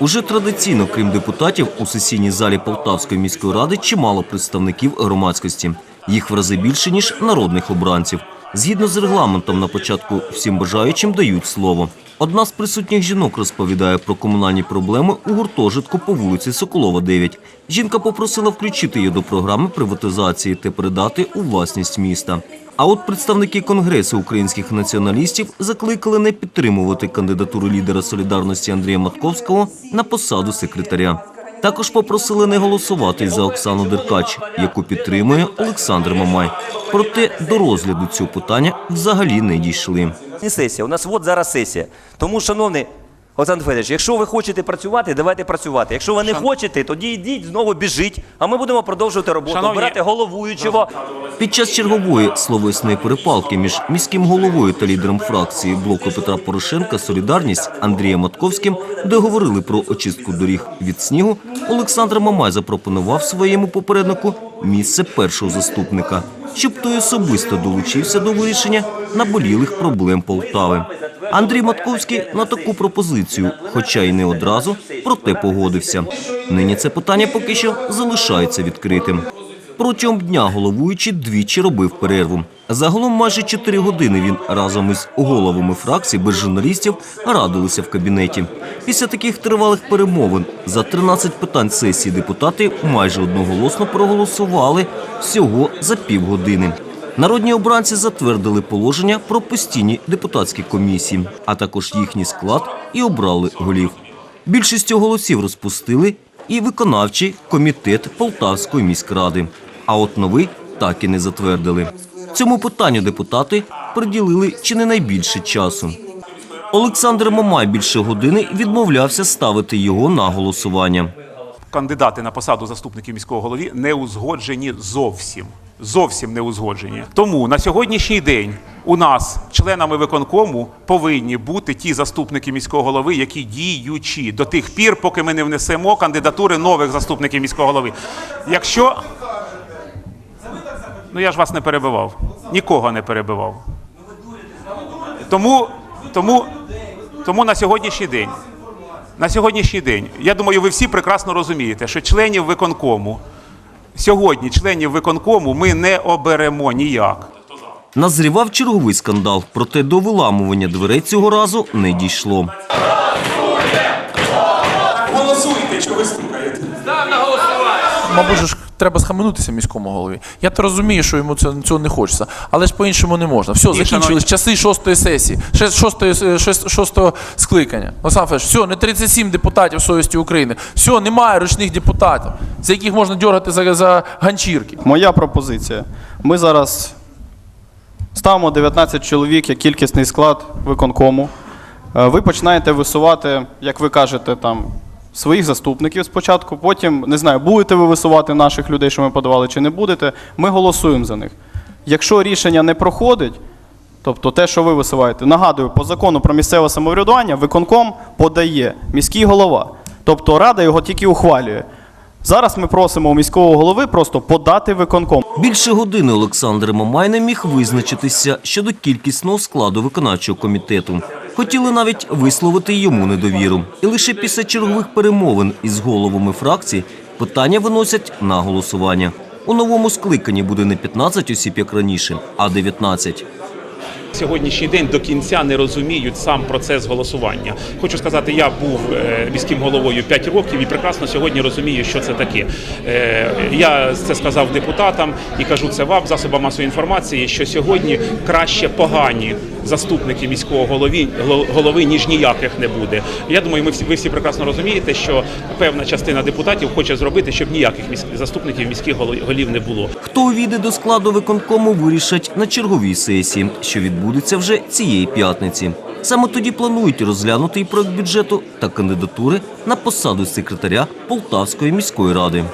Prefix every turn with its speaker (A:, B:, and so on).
A: Уже традиційно, крім депутатів, у сесійній залі Полтавської міської ради чимало представників громадськості. Їх в рази більше, ніж народних обранців. Згідно з регламентом, на початку всім бажаючим дають слово. Одна з присутніх жінок розповідає про комунальні проблеми у гуртожитку по вулиці Соколова, 9. Жінка попросила включити її до програми приватизації та передати у власність міста. А от представники Конгресу українських націоналістів закликали не підтримувати кандидатуру лідера солідарності Андрія Матковського на посаду секретаря. Також попросили не голосувати за Оксану Деркач, яку підтримує Олександр Мамай. Проте до розгляду цього питання взагалі не дійшли.
B: Не сесія. У нас от зараз сесія. Тому, шановний Олександр Федорович, якщо ви хочете працювати, давайте працювати. Якщо ви не хочете, тоді йдіть знову біжіть, а ми будемо продовжувати роботу,
C: Шановні-
B: обирати головуючого.
A: Під час чергової словесної перепалки між міським головою та лідером фракції блоку Петра Порошенка Солідарність Андрієм Матковським, де говорили про очистку доріг від снігу, Олександр Мамай запропонував своєму попереднику місце першого заступника, щоб той особисто долучився до вирішення наболілих проблем Полтави. Андрій Матковський на таку пропозицію, хоча й не одразу, проте погодився. Нині це питання поки що залишається відкритим. Протягом дня головуючий двічі робив перерву. Загалом майже 4 години він разом із головами фракцій без журналістів радилися в кабінеті. Після таких тривалих перемовин за 13 питань сесії депутати майже одноголосно проголосували всього за півгодини. Народні обранці затвердили положення про постійні депутатські комісії, а також їхній склад і обрали голів. Більшістю голосів розпустили і виконавчий комітет Полтавської міськради. А от новий так і не затвердили. Цьому питанню депутати приділили чи не найбільше часу. Олександр Мамай більше години відмовлявся ставити його на голосування.
C: Кандидати на посаду заступників міського голови не узгоджені зовсім. Зовсім не узгоджені. Тому на сьогоднішній день у нас, членами виконкому, повинні бути ті заступники міського голови, які діючі до тих пір, поки ми не внесемо кандидатури нових заступників міського голови. Якщо ну я ж вас не перебивав, нікого не перебивав. Тому, тому, тому на сьогоднішній день на сьогоднішній день, я думаю, ви всі прекрасно розумієте, що членів виконкому сьогодні, членів виконкому, ми не оберемо ніяк.
A: Назрівав черговий скандал, проте до виламування дверей цього разу не дійшло.
C: Голосуйте, що ви стукаєте.
D: Мабуть, ж треба схаменутися міському голові. Я то розумію, що йому це- цього не хочеться, але ж по-іншому не можна. Все, закінчились
C: шановні-
D: часи шостої сесії, шостої, е, шостого скликання. Олександр Федорович, все, не 37 депутатів совісті України. Все, немає ручних депутатів, з яких можна дергати за, за ганчірки.
E: Моя пропозиція. Ми зараз ставимо 19 чоловік як кількісний склад виконкому. Е, Ви починаєте висувати, як ви кажете, там своїх заступників спочатку. Потім не знаю, будете ви висувати наших людей, що ми подавали, чи не будете. Ми голосуємо за них. Якщо рішення не проходить, Тобто те, що ви висуваєте, нагадую, по закону про місцеве самоврядування виконком подає міський голова. Тобто рада його тільки ухвалює. Зараз ми просимо у міського голови просто подати виконком.
A: Більше години Олександр Мамай не міг визначитися щодо кількісного складу виконавчого комітету. Хотіли навіть висловити йому недовіру. І лише після чергових перемовин із головами фракцій питання виносять на голосування. У новому скликанні буде не 15 осіб, як раніше, а 19.
F: сьогоднішній день до кінця не розуміють сам процес голосування. Хочу сказати, я був е, міським головою 5 років і прекрасно сьогодні розумію, що це таке. Е, Я це сказав депутатам і кажу це вам, засобам масової інформації, що сьогодні краще погані заступники міського голови, голови ніж ніяких не буде. Я думаю, ми всі ви всі прекрасно розумієте, що певна частина депутатів хоче зробити, щоб ніяких міськ- заступників міських голів не було.
A: Хто увійде до складу виконкому, вирішать на черговій сесії, що відбудеться вже цієї п'ятниці. Саме тоді планують розглянути і проект бюджету та кандидатури на посаду секретаря Полтавської міської ради.